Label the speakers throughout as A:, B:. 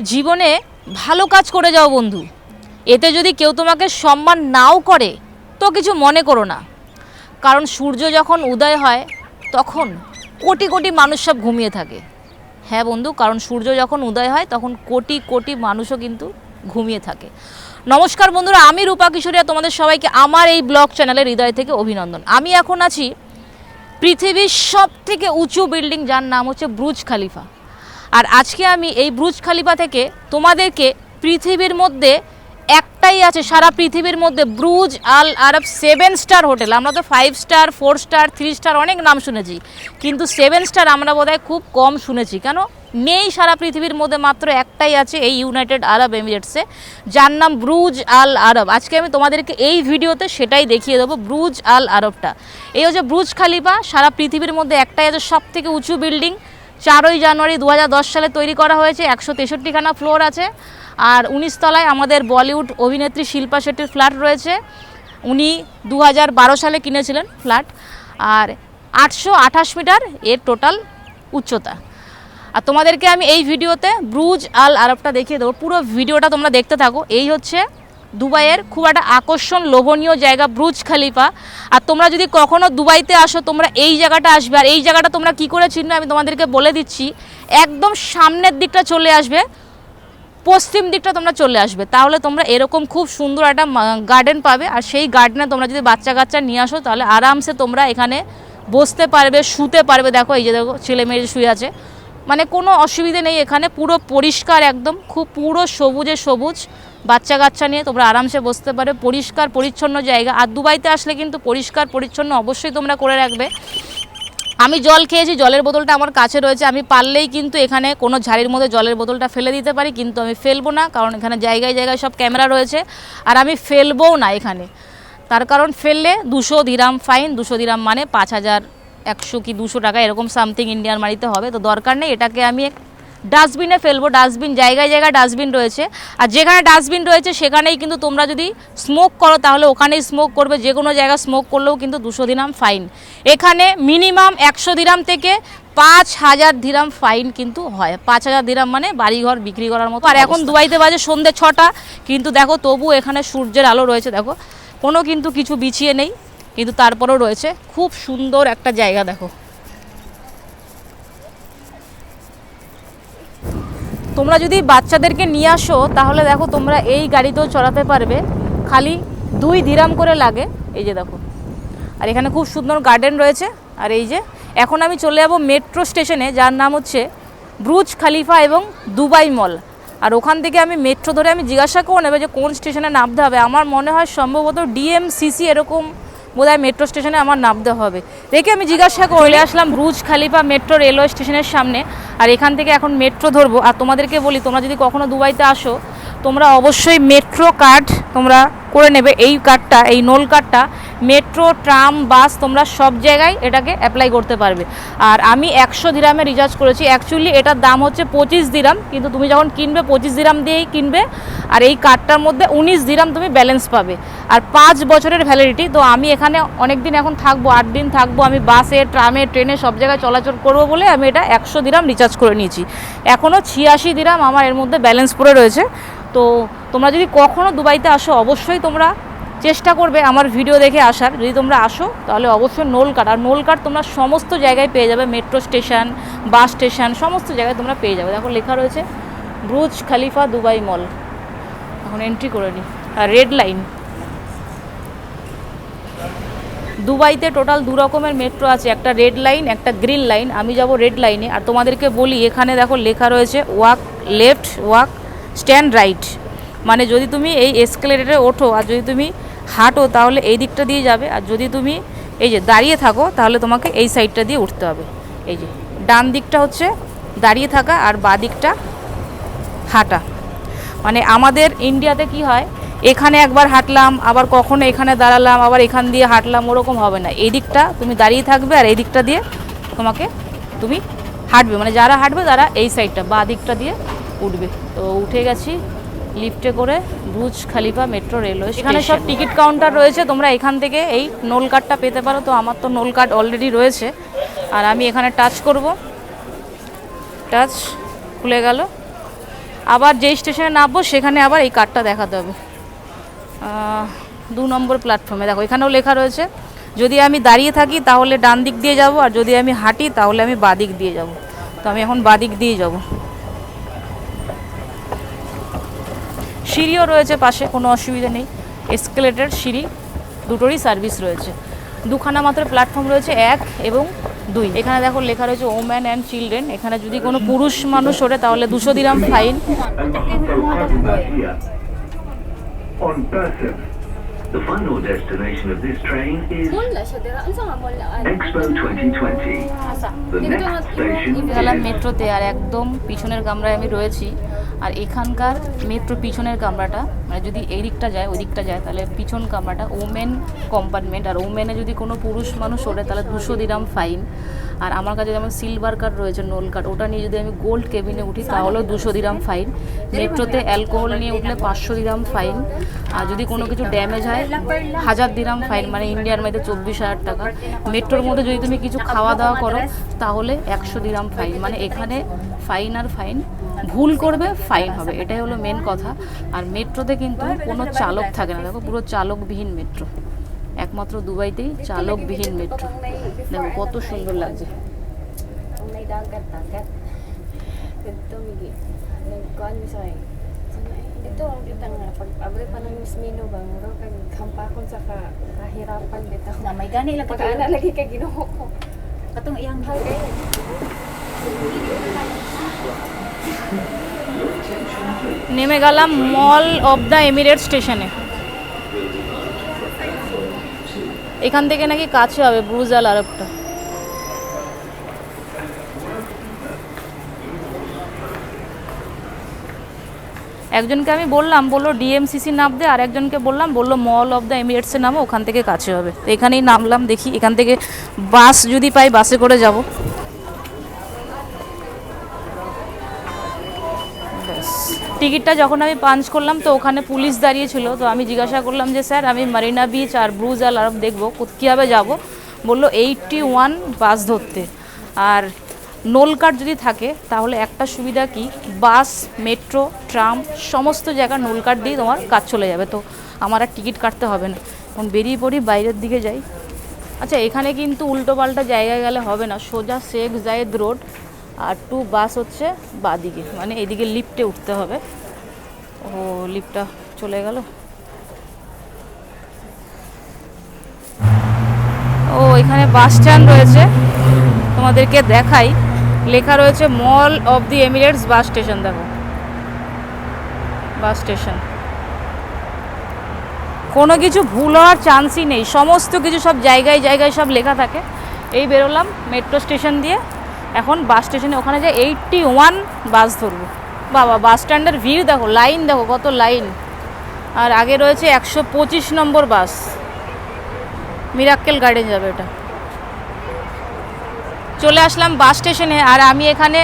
A: জীবনে ভালো কাজ করে যাও বন্ধু। এতে যদি কেউ তোমাকে সম্মান নাও করে, তো কিছু মনে করো না। কারণ সূর্য যখন উদয় হয়, তখন কোটি কোটি মানুষ সব ঘুমিয়ে থাকে। হ্যাঁ বন্ধু, কারণ সূর্য যখন উদয় হয়, তখন কোটি কোটি মানুষও কিন্তু ঘুমিয়ে থাকে। নমস্কার বন্ধুরা, আমি রূপা কিশোরিয়া, তোমাদের সবাইকে আমার এই ব্লগ চ্যানেলের হৃদয় থেকে অভিনন্দন। আমি এখন আছি পৃথিবীর সব থেকে উঁচু বিল্ডিং, যার নাম হচ্ছে ব্রুজ খালিফা। আর আজকে আমি এই ব্রুজ খালিফা থেকে তোমাদেরকে পৃথিবীর মধ্যে একটাই আছে, সারা পৃথিবীর মধ্যে Burj, al Arab seven star hotel আমরা তো five star four star three star অনেক নাম শুনেছি, কিন্তু সেভেন স্টার আমরা বোধহয় খুব কম শুনেছি। কেন? নেই সারা পৃথিবীর মধ্যে মাত্র একটাই আছে এই ইউনাইটেড আরব এমিরেটসে যার নাম ব্রুজ আল আরব। আজকে আমি তোমাদেরকে এই ভিডিওতে সেটাই দেখিয়ে দেবো, ব্রুজ আল আরবটা। এই হচ্ছে ব্রুজ খালিফা, সারা পৃথিবীর মধ্যে একটাই আছে সব থেকে উঁচু বিল্ডিং চারই জানুয়ারি দু হাজার দশ সালে তৈরি করা হয়েছে। একশো তেষট্টিখানা ফ্লোর আছে। আর তলায় আমাদের বলিউড অভিনেত্রী শিল্পা শেট্টির ফ্ল্যাট রয়েছে। উনি দু হাজার বারো সালে কিনেছিলেন ফ্ল্যাট। আর আটশো আঠাশ মিটার এর টোটাল উচ্চতা। আর তোমাদেরকে আমি এই ভিডিওতে ব্রুজ আল আরবটা দেখিয়ে দেবো। পুরো ভিডিওটা তোমরা দেখতে থাকো। এই হচ্ছে দুবাইয়ের খুব একটা আকর্ষণ, লোভনীয় জায়গা ব্রুজ খালিফা। আর তোমরা যদি কখনো দুবাইতে আসো, তোমরা এই জায়গাটা আসবে। আর এই জায়গাটা তোমরা কি করে চিনবে আমি তোমাদেরকে বলে দিচ্ছি। একদম সামনের দিকটা চলে আসবে, পশ্চিম দিকটা তোমরা চলে আসবে। তাহলে তোমরা এরকম খুব সুন্দর একটা গার্ডেন পাবে। আর সেই গার্ডেনে তোমরা যদি বাচ্চা কাচ্চা নিয়ে আসো, তাহলে আরামসে তোমরা এখানে বসতে পারবে, শুতে পারবে। দেখো, এই যে দেখো ছেলে মেয়ে শুয়ে আছে। মানে কোনো অসুবিধে নেই এখানে। পুরো পরিষ্কার একদম, খুব পুরো সবুজে সবুজ। বাচ্চা কাচ্চা নিয়ে তোমরা আরামসে বসতে পারবে পরিষ্কার, পরিচ্ছন্ন জায়গা। আর দুবাইতে আসলে কিন্তু পরিষ্কার, পরিচ্ছন্ন অবশ্যই তোমরা করে রাখবে। আমি জল খেয়েছি, জলের বোতলটা আমার কাছে রয়েছে। আমি পারলেই কিন্তু এখানে কোনো ঝাড়ির মধ্যে জলের বোতলটা ফেলে দিতে পারি, কিন্তু আমি ফেলব না, কারণ এখানে জায়গায় জায়গায় সব ক্যামেরা রয়েছে। আর আমি ফেলবও না এখানে। তার কারণ ফেললে দুশো দিরাম ফাইন, দুশো দিরাম মানে পাঁচ হাজার একশো কি দুশো টাকা, এরকম সামথিং ইন্ডিয়ান মানিতে হবে। তো দরকার নেই, এটাকে আমি ডাস্টবিনে ফেলব ডাস্টবিন জায়গায় জায়গায় ডাস্টবিন রয়েছে। আর যেখানে ডাস্টবিন রয়েছে সেখানেই কিন্তু তোমরা যদি স্মোক করো তাহলে ওখানেই স্মোক করবে। যে কোনো জায়গায় স্মোক করলেও কিন্তু দুশো দিনাম ফাইন এখানে মিনিমাম একশো দিরাম থেকে পাঁচ হাজার দিরাম ফাইন কিন্তু হয়। পাঁচ হাজার দিরাম মানে বাড়িঘর বিক্রি করার মতো আর এখন দুবাইতে বাজে সন্ধ্যে ছটা। কিন্তু দেখো তবু এখানে সূর্যের আলো রয়েছে দেখো। কোনো কিন্তু কিছু বিছিয়ে নেই কিন্তু তারপরেও রয়েছে। খুব সুন্দর একটা জায়গা দেখো। তোমরা যদি বাচ্চাদেরকে নিয়ে আসো, তাহলে দেখো তোমরা এই গাড়িতেও চড়াতে পারবে। খালি দুই দিরাম করে লাগে। এই যে দেখো। আর এখানে খুব সুন্দর গার্ডেন রয়েছে। আর এই যে, এখন আমি চলে যাব মেট্রো স্টেশনে যার নাম হচ্ছে ব্রুজ খালিফা এবং দুবাই মল আর ওখান থেকে আমি মেট্রো ধরে আমি জিজ্ঞাসা করে নেবে যে কোন স্টেশনে নামতে হবে। আমার মনে হয় সম্ভবত ডিএমসিসি এরকম বোধহয় মেট্রো স্টেশনে আমার নামতে হবে। দেখে আমি জিজ্ঞাসা করে আসলাম রুজ খালিফা মেট্রো রেলওয়ে স্টেশনের সামনে। আর এখান থেকে এখন মেট্রো ধরবো। আর তোমাদেরকে বলি, তোমরা যদি কখনো দুবাইতে আসো, তোমরা অবশ্যই মেট্রো কার্ড তোমরা করে নেবে। এই কার্ডটা, এই নোল কার্ডটা, মেট্রো, ট্রাম, বাস, তোমরা সব জায়গায় এটাকে অ্যাপ্লাই করতে পারবে। আর আমি একশো দিরামে রিচার্জ করেছি। অ্যাকচুয়ালি এটার দাম হচ্ছে পঁচিশ দিরাম, কিন্তু তুমি যখন কিনবে, পঁচিশ দিরাম দিয়েই কিনবে। আর এই কার্ডটার মধ্যে উনিশ দিরাম তুমি ব্যালেন্স পাবে। আর পাঁচ বছরের ভ্যালিডিটি তো আমি এখানে অনেক দিন এখন থাকব, আট দিন থাকব, আমি বাসে, ট্রামে, ট্রেনে সব জায়গায় চলাচল করব বলে আমি এটা একশো দিরাম রিচার্জ করে নিয়েছি। এখনও ছিয়াশি দিরাম আমার এর মধ্যে ব্যালেন্স পড়ে রয়েছে। তো তোমরা যদি কখনও দুবাইতে আসো, অবশ্যই তোমরা চেষ্টা করবে আমার ভিডিও দেখে আসার। যদি তোমরা আসো, তাহলে অবশ্যই নোল কার্ড আর নোল কার্ড তোমরা সমস্ত জায়গায় পেয়ে যাবে। মেট্রো স্টেশন, বাস স্টেশন, সমস্ত জায়গায় তোমরা পেয়ে যাবে। দেখো, লেখা রয়েছে, ব্রুজ খালিফা দুবাই মল। এখন এন্ট্রি করে নিই আর রেড লাইন দুবাইতে টোটাল দু রকমের মেট্রো আছে। একটা রেড লাইন একটা গ্রিন লাইন আমি যাব রেড লাইনে আর তোমাদেরকে বলি, এখানে দেখো লেখা রয়েছে walk left walk stand right মানে যদি তুমি এই এসকেলেটারে ওঠো আর যদি তুমি হাঁটো, তাহলে এই দিকটা দিয়ে যাবে। আর যদি তুমি এই যে দাঁড়িয়ে থাকো, তাহলে তোমাকে এই সাইডটা দিয়ে উঠতে হবে। এই যে ডান দিকটা হচ্ছে দাঁড়িয়ে থাকা আর বাঁ দিকটা হাঁটা। মানে আমাদের ইন্ডিয়াতে কি হয়, এখানে একবার হাঁটলাম, আবার কখনো এখানে দাঁড়ালাম, আবার এখান দিয়ে হাঁটলাম, ওরকম হবে না। এই দিকটা তুমি দাঁড়িয়ে থাকবে আর এই দিকটা দিয়ে তোমাকে তুমি হাঁটবে। মানে যারা হাঁটবে, তারা এই সাইডটা বা দিকটা দিয়ে উঠবে। তো উঠে গেছি লিফটে করে ব্রুজ খালিফা মেট্রো রেলওয়ে এখানে সব টিকিট কাউন্টার রয়েছে তোমরা এখান থেকে এই নোল কার্ডটা পেতে পারো। তো আমার তো নোল কার্ড অলরেডি রয়েছে। আর আমি এখানে টাচ করব। টাচ খুলে গেল। আবার যেই স্টেশনে নামবো সেখানে আবার এই কার্ডটা দেখাতে হবে। দু নম্বর প্ল্যাটফর্মে দেখো এখানেও লেখা রয়েছে যদি আমি দাঁড়িয়ে থাকি তাহলে ডান দিক দিয়ে যাব আর যদি আমি হাঁটি তাহলে আমি বাদিক দিয়ে যাব। তো আমি এখন বাদিক দিয়ে যাব। সিঁড়িও রয়েছে পাশে কোনো অসুবিধা নেই এসকেলেটার সিঁড়ি দুটোরই সার্ভিস রয়েছে দুখানা মাত্র প্ল্যাটফর্ম রয়েছে এক এবং দুই এখানে দেখো লেখা রয়েছে ওম্যান অ্যান্ড চিলড্রেন এখানে যদি কোনো পুরুষ মানুষ ওঠে তাহলে দুশো dirham fine
B: On. The final destination of this train is
C: Mall na siya dira. Unsa nga mall na?
B: Expo 2020. The next station is
A: মেট্রোতে আর একদম পিছনের কামরায় আমি রয়েছি আর এখানকার মেট্রো পিছনের কামরাটা মানে যদি এই দিকটা যায়, ওই দিকটা যায়, তাহলে পিছন কামরাটা ওমেন কম্পার্টমেন্ট আর ওমেনে যদি কোনো পুরুষ মানুষ ওঠে, তাহলে দুশো দিরাম ফাইন আর আমার কাছে যেমন সিলভার কার্ড রয়েছে নোল কার্ড ওটা নিয়ে যদি আমি গোল্ড কেবিনে উঠি, তাহলেও দুশো দিরাম ফাইন মেট্রোতে অ্যালকোহল নিয়ে উঠলে পাঁচশো দিরাম ফাইন আর যদি কোনো কিছু ড্যামেজ হয়, হাজার দিরাম ফাইন মানে ইন্ডিয়ার মধ্যে চব্বিশ হাজার টাকা। মেট্রোর মধ্যে যদি তুমি কিছু খাওয়া দাওয়া করো, তাহলে একশো দিরাম ফাইন মানে এখানে ফাইন আর ফাইন ভুল করবে ফাইন হবে এটাই হলো মেন কথা আর মেট্রোতে কিন্তু কোনো চালক থাকে না দেখো পুরো চালকবিহীন মেট্রো একমাত্র দুবাইতেই চালকবিহীন মেট্রো দেখো কত সুন্দর লাগছে
C: dito ang dito nga pag abri pa ng Miss Mino ba ngaro kag hampakon sa ka kahirapan dito.
D: na may gani lang
C: Pag ana lagi kay Ginoo ko.
D: katong iyang
C: Hangay.
A: নেমে গেলাম মল of the Emirate স্টেশনে। এখান থেকে নাকি কাছে হবে Brugge আল আরবটা। একজনকে আমি বললাম, বলল ডিএমসিসি নামতে আর একজনকে বললাম, বলল মল অফ দ্য এমিরেটসে নামো, ওখান থেকে কাছে হবে। তো এখানেই নামলাম, দেখি এখান থেকে বাস যদি পাই, বাসে করে যাব। টিকিটটা যখন আমি পাঞ্চ করলাম, তো ওখানে পুলিশ দাঁড়িয়ে ছিল তো আমি জিজ্ঞাসা করলাম যে, স্যার, আমি মারিনা বিচ আর ব্রুজ আল আরব দেখব। কীভাবে যাব? বলল এইটটি ওয়ান বাস ধরতে। আর নোল কার্ড যদি থাকে, তাহলে একটা সুবিধা কি? বাস মেট্রো ট্রাম সমস্ত জায়গায় নোল কার্ড দিয়ে তোমার কাজ চলে যাবে। তো আমার আর টিকিট কাটতে হবে না। এখন বেরিয়ে পড়ি, বাইরের দিকে যাই। আচ্ছা এখানে কিন্তু উল্টো পাল্টা জায়গায় গেলে হবে না। সোজা শেখ জায়েদ রোড আর টু বাস হচ্ছে বাদিকে। মানে এদিকে লিফটে উঠতে হবে। ও লিফটটা চলে গেল। ও, এখানে বাস স্ট্যান্ড রয়েছে। তোমাদেরকে দেখাই। লেখা রয়েছে mall of the Emirates bus station দেখো। বাস স্টেশন কোনো কিছু ভুল হওয়ার চান্সই নেই। সমস্ত কিছু সব জায়গায় জায়গায় সব লেখা থাকে। এই বেরোলাম মেট্রো স্টেশন দিয়ে। এখন বাস স্টেশনে ওখানে যে এইটটি ওয়ান বাস ধরবো। বাবা, বাস স্ট্যান্ডের ভিড় দেখো, লাইন দেখো, কত লাইন। আর আগে রয়েছে একশো পঁচিশ নম্বর বাস। মিরাক্কেল গার্ডেন যাবে এটা চলে আসলাম বাস স্টেশনে, আর আমি এখানে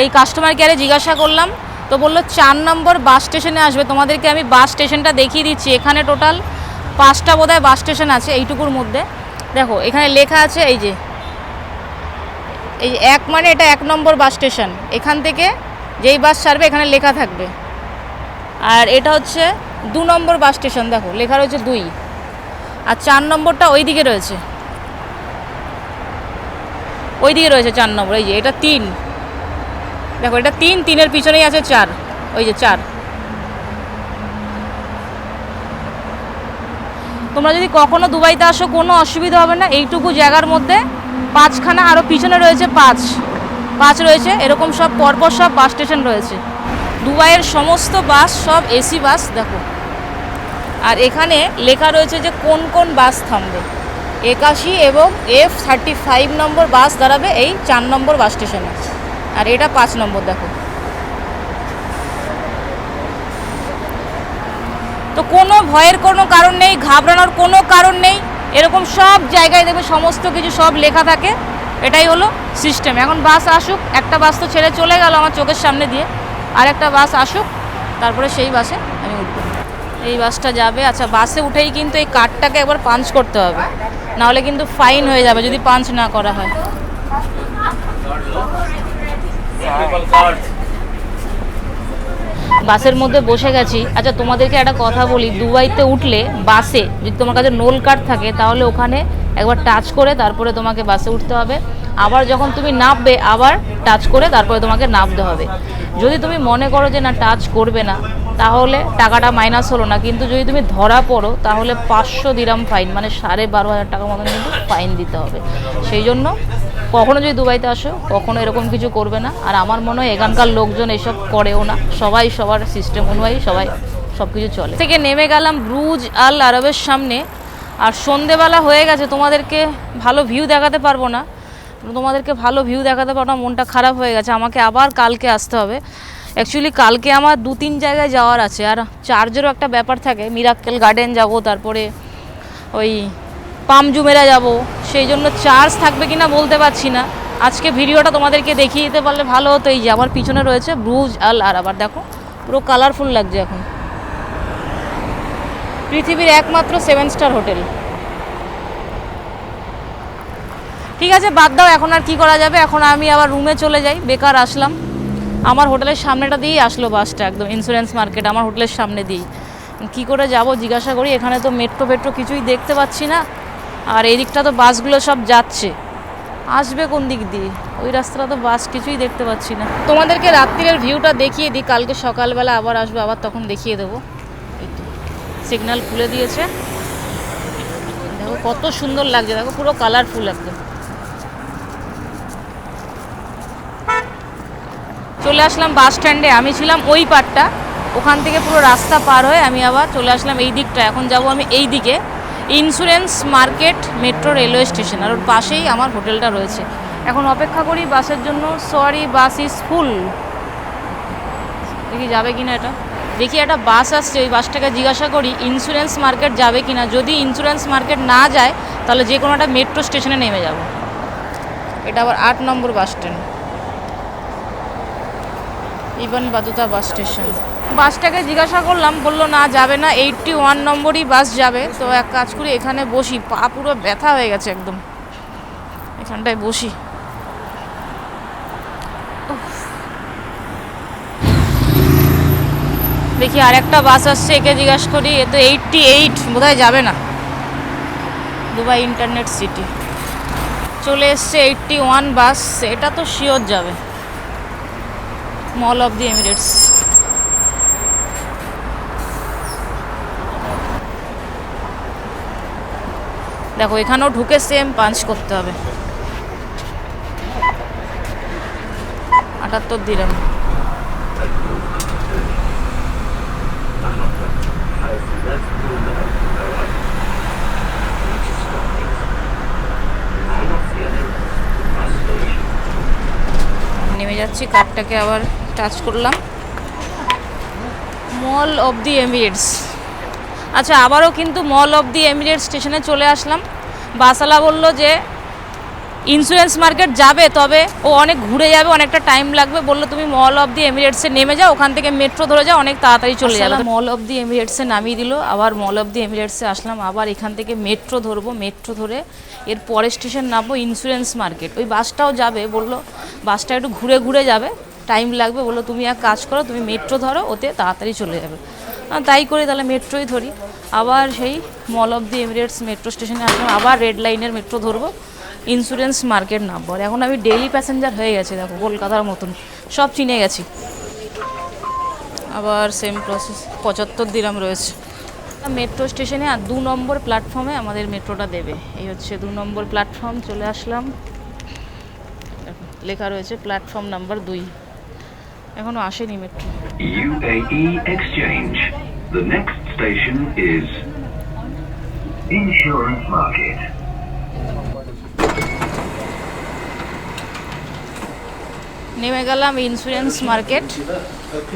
A: এই কাস্টমার কেয়ারে জিজ্ঞাসা করলাম, তো বলল চার নম্বর বাস স্টেশনে আসবে। তোমাদেরকে আমি বাস স্টেশনটা দেখিয়ে দিচ্ছি। এখানে টোটাল পাঁচটা বোধহয় বাস স্টেশন আছে এইটুকুর মধ্যে। দেখো, এখানে লেখা আছে, এই যে এই এক মানে এটা এক নম্বর বাস স্টেশন। এখান থেকে যেই বাস ছাড়বে, এখানে লেখা থাকবে। আর এটা হচ্ছে দু নম্বর বাস স্টেশন, দেখো, লেখা রয়েছে দুই। আর চার নম্বরটা ওই দিকে রয়েছে। ওই দিকে রয়েছে চার নম্বর, এই যে, এটা তিন। দেখো, এটা তিন, তিনের পিছনেই আছে চার। ওই যে, চার। তোমরা যদি কখনো দুবাইতে আসো, কোনো অসুবিধা হবে না। এইটুকু জায়গার মধ্যে পাঁচখানা আরও পিছনে রয়েছে পাঁচ। পাঁচ রয়েছে, এরকম সব পরপর সব বাস স্টেশন রয়েছে। দুবাইয়ের সমস্ত বাস, সব এসি বাস, দেখো। আর এখানে লেখা রয়েছে যে কোন কোন বাস থামবে। একাশি এবং এফ থার্টি ফাইভ নম্বর বাস দাঁড়াবে এই চার নম্বর বাস স্টেশনে। আর এটা পাঁচ নম্বর, দেখো। তো কোনো ভয়ের কোনো কারণ নেই, ঘাবড়ানোর কোনো কারণ নেই। এরকম সব জায়গায় দেখবে সমস্ত কিছু সব লেখা থাকে। এটাই হলো সিস্টেম এখন বাস আসুক, একটা বাস তো ছেড়ে চলে গেল আমার চোখের সামনে দিয়ে। আর একটা বাস আসুক, তারপরে সেই বাসে আমি উঠবো। এই বাসটা যাবে। আচ্ছা বাসে উঠেই কিন্তু এই কার্ডটাকে একবার পাঞ্চ করতে হবে। নাহলে কিন্তু ফাইন হয়ে যাবে যদি পাঞ্চ না করা হয়। বাসের মধ্যে বসে গেছি। আচ্ছা তোমাদেরকে একটা কথা বলি। দুবাইতে উঠলে বাসে যদি তোমার কাছে নোল কার্ড থাকে, তাহলে ওখানে একবার টাচ করে তারপরে তোমাকে বাসে উঠতে হবে। আবার যখন তুমি নামবে, আবার টাচ করে তারপরে তোমাকে নামতে হবে। যদি তুমি মনে করো যে না টাচ করবে না, তাহলে টাকাটা মাইনাস হলো না। কিন্তু যদি তুমি ধরা পড়ো, তাহলে পাঁচশো দিরাম ফাইন মানে সাড়ে বারো হাজার টাকার মতন কিন্তু ফাইন দিতে হবে। সেই জন্য কখনো যদি দুবাইতে আসো, কখনো এরকম কিছু করবে না। আর আমার মনে হয় এখানকার লোকজন এসব করেও না। সবাই সবার সিস্টেম অনুযায়ী সবাই সব কিছু চলে। থেকে নেমে গেলাম ব্রুজ আল আরবের সামনে। আর সন্ধেবেলা হয়ে গেছে, তোমাদেরকে ভালো ভিউ দেখাতে পারব না। তোমাদেরকে ভালো ভিউ দেখাতে পারব না, মনটা খারাপ হয়ে গেছে। আমাকে আবার কালকে আসতে হবে। অ্যাকচুয়ালি কালকে আমার দু তিন জায়গায় যাওয়ার আছে। আর চার্জেরও একটা ব্যাপার থাকে মিরাক্কেল গার্ডেন যাব, তারপরে ওই পামজুমেরা যাব, সেই জন্য চার্জ থাকবে কি না বলতে পারছি না। আজকে ভিডিওটা তোমাদেরকে দেখিয়ে দিতে পারলে ভালো হতো, এই যে আমার পিছনে রয়েছে ব্রুজ আল আর আবার দেখো, পুরো কালারফুল লাগছে এখন। পৃথিবীর একমাত্র সেভেন স্টার হোটেল ঠিক আছে, বাদ দাও, এখন আর কি করা যাবে? এখন আমি আবার রুমে চলে যাই, বেকার আসলাম। আমার হোটেলের সামনেটা দিয়েই আসলো বাসটা একদম ইন্স্যুরেন্স মার্কেট আমার হোটেলের সামনে দিয়েই। কি করে যাব জিজ্ঞাসা করি, এখানে তো মেট্রো ফেট্রো কিছুই দেখতে পাচ্ছি না। আর এই দিকটা তো বাসগুলো সব যাচ্ছে। আসবে কোন দিক দিয়ে? ওই রাস্তাটা তো বাস কিছুই দেখতে পাচ্ছি না। তোমাদেরকে রাত্রিরের ভিউটা দেখিয়ে দিই, কালকে সকালবেলা আবার আসবে, আবার তখন দেখিয়ে দেবো। সিগন্যাল খুলে দিয়েছে। দেখো কত সুন্দর লাগছে, দেখো পুরো কালারফুল একদম। চলে আসলাম বাস স্ট্যান্ডে আমি ছিলাম ওই পারটা ওখান থেকে পুরো রাস্তা পার হয়ে আমি আবার চলে আসলাম এই দিকটা। এখন যাব আমি এই দিকে। Insurance market, metro railway station. আর ওর পাশেই আমার হোটেলটা রয়েছে। এখন অপেক্ষা করি বাসের জন্য। সরি বাস ইজ ফুল দেখি যাবে কিনা এটা। দেখি একটা বাস আসছে, ওই বাসটাকে জিজ্ঞাসা করি ইন্স্যুরেন্স মার্কেট যাবে কিনা? যদি ইন্স্যুরেন্স মার্কেট না যায়, তাহলে যে কোনো একটা মেট্রো স্টেশনে নেমে যাব। এটা আবার আট নম্বর bus stand Ibn Battuta bus station. বাসটাকে জিজ্ঞাসা করলাম, বলল, না, যাবে না এইটটি ওয়ান নম্বরই বাস যাবে। তো এক কাজ করি, এখানে বসি, পা পুরো ব্যথা হয়ে গেছে একদম। এখানটায় বসি। দেখি আর একটা বাস আসছে, একে জিজ্ঞাসা করি, এ তো এইটটি এইট বোধহয় যাবে না? Dubai internet city. চলে এসছে এইটটি ওয়ান বাস, এটা তো শিওর যাবে। Mall of the Emirates. দেখো, এখানেও ঢুকে সেম পাঞ্চ করতে হবে। আটাত্তর দিলাম। নেমে যাচ্ছি কার্ডটাকে আবার টাচ করলাম। মল অফ দি এমিরেটস আচ্ছা আবারও কিন্তু মল অফ দি এমিরেটস স্টেশনে চলে আসলাম। বাসালা বলল যে ইন্স্যুরেন্স মার্কেট যাবে, তবে ও অনেক ঘুরে যাবে, অনেকটা টাইম লাগবে। বলল, তুমি মল অফ দি এমিরেটসে নেমে যাও, ওখান থেকে মেট্রো ধরে যাও, অনেক তাড়াতাড়ি চলে যাবে। মল অফ দি এমিরেটসে নামিয়ে দিল, আবার মল অফ দি এমিরেটসে আসলাম, আবার এখান থেকে মেট্রো ধরবো মেট্রো ধরে এর পরের স্টেশন নামবো ইন্স্যুরেন্স মার্কেট ওই বাসটাও যাবে, বলল, বাসটা একটু ঘুরে ঘুরে যাবে টাইম লাগবে। বলল, তুমি এক কাজ করো, তুমি মেট্রো ধরো, ওতে তাড়াতাড়ি চলে যাবে। তাই করে তাহলে মেট্রোই ধরি। আবার সেই mall of the Emirates metro স্টেশনে আসলাম, আবার রেড লাইনের মেট্রো ধরবো। ইন্স্যুরেন্স মার্কেট নামবো। আর এখন আমি ডেইলি প্যাসেঞ্জার হয়ে গেছি, দেখো, কলকাতার মতন। সব চিনে গেছি। আবার সেম প্রসেস পঁচাত্তর দিরাম রয়েছে। মেট্রো স্টেশনে আর দু নম্বর প্ল্যাটফর্মে আমাদের মেট্রোটা দেবে। এই হচ্ছে দু নম্বর প্ল্যাটফর্ম চলে আসলাম। লেখা রয়েছে প্ল্যাটফর্ম নাম্বার দুই। এখনও আসেনি metro
B: UAE Exchange. The next station is Insurance Market.
A: নেমে গেলাম ইন্স্যুরেন্স মার্কেট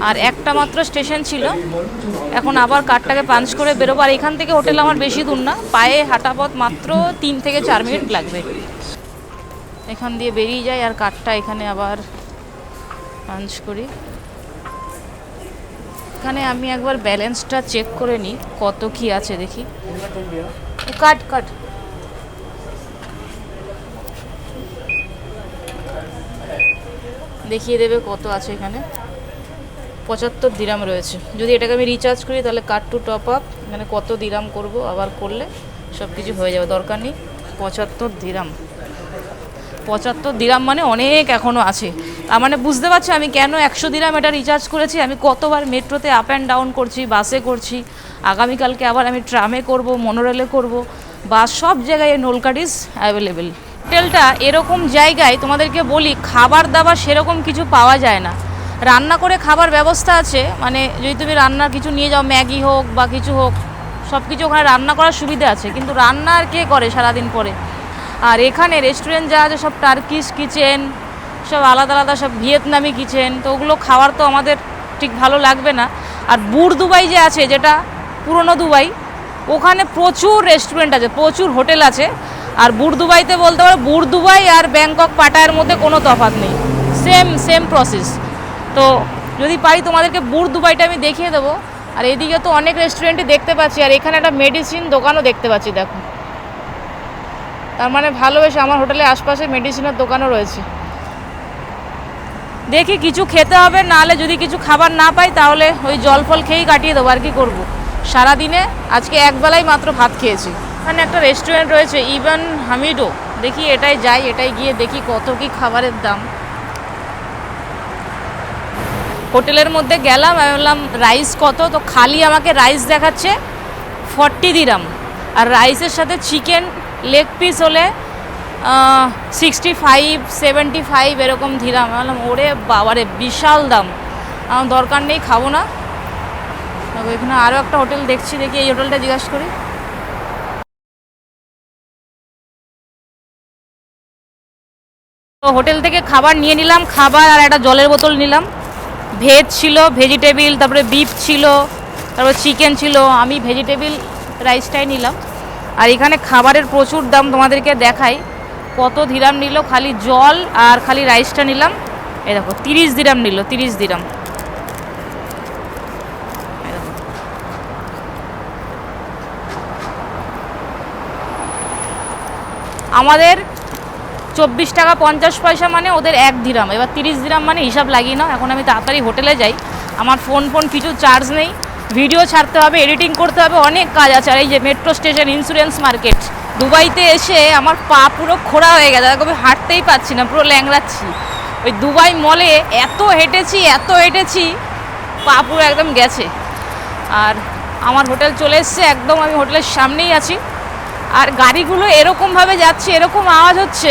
A: আর একটা মাত্র স্টেশন ছিল। এখন আবার কারটাকে পাঞ্চ করে বেরোবো। আর এখান থেকে হোটেল আমার বেশি দূর না। পায়ে হাঁটা পথ মাত্র তিন থেকে চার মিনিট লাগবে। এখান দিয়ে বেরিয়ে যাই আর কারটা এখানে আবার পাঞ্চ করি। এখানে আমি একবার ব্যালেন্সটা চেক করে নিই, কত কি আছে দেখি। কাট কাট দেখিয়ে দেবে কত আছে এখানে। পঁচাত্তর দিরাম রয়েছে। যদি এটাকে আমি রিচার্জ করি, তাহলে কার্ড টু টপ আপ মানে কত দিরাম করব, আবার করলে সব কিছু হয়ে যাবে। দরকার নেই, পঁচাত্তর দিরাম পঁচাত্তর দিরাম মানে অনেক এখনও আছে। তার মানে বুঝতে পারছ আমি কেন একশো দিরাম এটা রিচার্জ করেছি? আমি কতবার মেট্রোতে আপ অ্যান্ড ডাউন করছি বাসে করছি, আগামীকালকে আবার আমি ট্রামে করব মনোরেলে করব বাস সব জায়গায় এই অ্যাভেলেবেল হোটেলটা এরকম জায়গায় তোমাদেরকে বলি, খাবার দাবার সেরকম কিছু পাওয়া যায় না। রান্না করে খাবার ব্যবস্থা আছে মানে যদি তুমি রান্নার কিছু নিয়ে যাও, ম্যাগি হোক বা কিছু হোক সব কিছু ওখানে রান্না করার সুবিধা আছে, কিন্তু রান্না আর কে করে সারাদিন পরে? আর এখানে রেস্টুরেন্ট যা আছে সব টার্কিশ কিচেন সব আলাদা আলাদা, সব ভিয়েতনামি কিচেন তো ওগুলো খাওয়ার তো আমাদের ঠিক ভালো লাগবে না। আর বুর দুবাই যে আছে, যেটা পুরনো দুবাই, ওখানে প্রচুর রেস্টুরেন্ট আছে, প্রচুর হোটেল আছে। আর বুর দুবাইতে বলতে পারো, বুর দুবাই আর ব্যাংকক পাটায়ের মধ্যে কোনো তফাৎ নেই। সেম সেম প্রসেস তো যদি পারি তোমাদেরকে বুর দুবাইটা আমি দেখিয়ে দেবো। আর এদিকে তো অনেক রেস্টুরেন্টই দেখতে পাচ্ছি, আর এখানে একটা মেডিসিন দোকানও দেখতে পাচ্ছি, দেখো। তার মানে ভালোবেসে আমার হোটেলের আশপাশে মেডিসিনের দোকানও রয়েছে। দেখি কিছু খেতে হবে, নাহলে যদি কিছু খাবার না পাই তাহলে ওই জল ফল খেয়েই কাটিয়ে দেবো, আর কি করব? সারাদিনে আজকে একবেলাই মাত্র ভাত খেয়েছি। এখানে একটা রেস্টুরেন্ট রয়েছে ইভান হামিডো দেখি এটাই যাই, এটাই গিয়ে দেখি কত কি খাবারের দাম। হোটেলের মধ্যে গেলাম, আমি বললাম, রাইস কত? তো খালি আমাকে রাইস দেখাচ্ছে ফর্টি দিরাম। আর রাইসের সাথে চিকেন লেগ পিস হলে সিক্সটি ফাইভ সেভেন্টি ফাইভ এরকম আমি বললাম, ওরে বাবারে, বিশাল দাম। আমার দরকার নেই, খাব না। এখানে আরও একটা হোটেল দেখছি, দেখি এই হোটেলটা জিজ্ঞাসা করি। তো হোটেল থেকে খাবার নিয়ে নিলাম, খাবার আর একটা জলের বোতল নিলাম। ভেজ ছিল, ভেজিটেবিল, তারপরে বিফ ছিল, তারপরে চিকেন ছিল, আমি ভেজিটেবিল, রাইসটাই নিলাম। আর এখানে খাবারের প্রচুর দাম তোমাদেরকে দেখাই। কত দিরাম নিল? খালি জল আর খালি রাইসটা নিলাম। এ দেখো, তিরিশ দিরাম নিল, তিরিশ দিরাম। আমাদের চব্বিশ টাকা পঞ্চাশ পয়সা মানে ওদের এক দিরাম। এবার তিরিশ দিরাম মানে হিসাব লাগিয়ে নাও। এখন আমি তাড়াতাড়ি হোটেলে যাই। আমার ফোন ফোন, কিছু চার্জ নেই। ভিডিও ছাড়তে হবে, এডিটিং করতে হবে, অনেক কাজ আছে। আর এই যে মেট্রো স্টেশন ইন্স্যুরেন্স মার্কেট দুবাইতে এসে আমার পা পুরো খোড়া হয়ে গেছে। আমি হাঁটতেই পাচ্ছি না, পুরো ল্যাংড়াচ্ছি। ওই দুবাই মলে এত হেঁটেছি এত হেঁটেছি, পা পুরো একদম গেছে। আর আমার হোটেল চলে এসছে, একদম আমি হোটেলের সামনেই আছি। আর গাড়িগুলো এরকমভাবে যাচ্ছে, এরকম আওয়াজ হচ্ছে,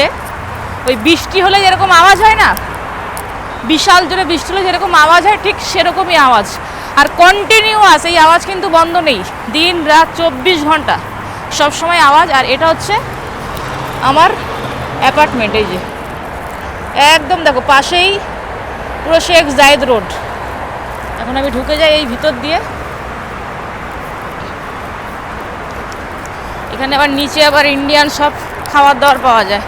A: ওই বৃষ্টি হলে যেরকম আওয়াজ হয় না, বিশাল জোরে বৃষ্টি হলে যেরকম আওয়াজ হয়, ঠিক সেরকমই আওয়াজ। আর কন্টিনিউয়াস এই আওয়াজ কিন্তু বন্ধ নেই। দিন, রাত, চব্বিশ ঘণ্টা। সব সময় আওয়াজ, আর এটা হচ্ছে আমার অ্যাপার্টমেন্ট এই যে। একদম দেখো, পাশেই পুরো শেখ জায়েদ রোড। এখন আমি ঢুকে যাই এই ভিতর দিয়ে। এখানে আবার নিচে আবার ইন্ডিয়ান সব খাবার দাবার পাওয়া যায়।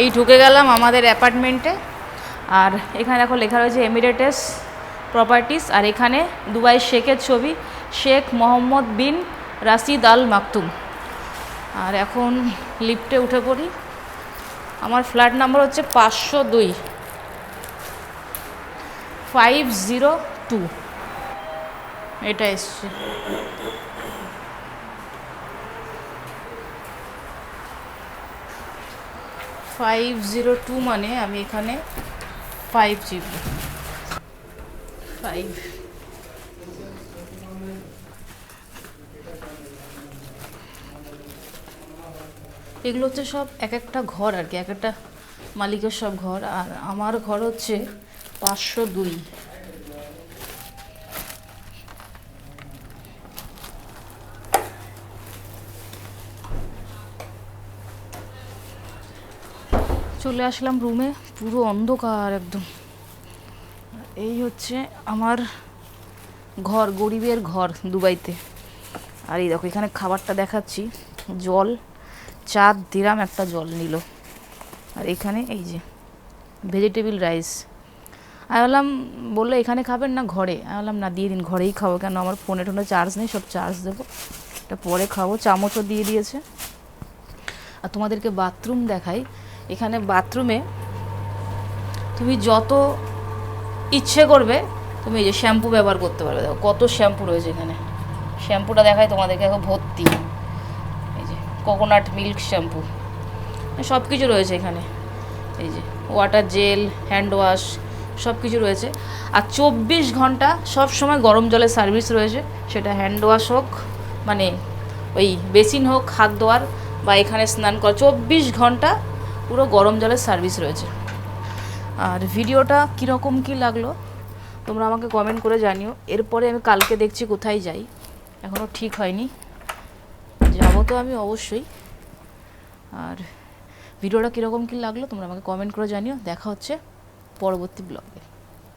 A: এই ঢুকে গেলাম আমাদের অ্যাপার্টমেন্টে। আর এখানে দেখো লেখা রয়েছে এমিরেটেস প্রপার্টিস আর এখানে দুবাই শেখের ছবি, শেখ মোহাম্মদ বিন রাশিদ আল মাকতুম। আর এখন লিফটে উঠে পড়ি। আমার ফ্ল্যাট নাম্বার হচ্ছে পাঁচশো দুই। Five zero two. এটা এসছে। ফাইভ জিরো টু মানে আমি এখানে ফাইভ জিবি ফাইভ এগুলো হচ্ছে সব এক একটা ঘর আর কি এক একটা মালিকের সব ঘর। আর আমার ঘর হচ্ছে পাঁচশো দুই। চলে আসলাম রুমে, পুরো অন্ধকার একদম। এই হচ্ছে আমার ঘর, গরিবের ঘর দুবাইতে। আর এই দেখো, এখানে খাবারটা দেখাচ্ছি। জল, চার দিরাম একটা জল নিল। আর এখানে এই যে ভেজিটেবিল রাইস আমি বললাম বলল, এখানে খাবেন না ঘরে? আমি বললাম না, দিয়ে দিন, ঘরেই খাব। কেন? আমার ফোনে টোনে চার্জ নেই, সব চার্জ দেবো। এটা পরে খাব। চামচও দিয়ে দিয়েছে। আর তোমাদেরকে বাথরুম দেখাই। এখানে বাথরুমে তুমি যত ইচ্ছে করবে, তুমি এই যে শ্যাম্পু ব্যবহার করতে পারবে। দেখো, কত শ্যাম্পু রয়েছে এখানে। শ্যাম্পুটা দেখায় তোমাদেরকে এখন ভর্তি। এই যে কোকোনাট মিল্ক শ্যাম্পু সব কিছু রয়েছে এখানে। এই যে ওয়াটার জেল হ্যান্ড ওয়াশ সব কিছু রয়েছে। আর চব্বিশ ঘণ্টা সব সময় গরম জলের সার্ভিস রয়েছে। সেটা হ্যান্ড ওয়াশ হোক মানে ওই বেসিন হোক, হাত ধোয়ার বা এখানে স্নান করা। চব্বিশ ঘণ্টা পুরো গরম জলের সার্ভিস রয়েছে। আর ভিডিওটা কীরকম কী লাগল, তোমরা আমাকে কমেন্ট করে জানিও। এরপরে আমি কালকে দেখছি কোথায় যাই। এখনও ঠিক হয়নি। যাব তো আমি অবশ্যই। আর ভিডিওটা কীরকম কী লাগল, তোমরা আমাকে কমেন্ট করে জানিও। দেখা হচ্ছে পরবর্তী ব্লগে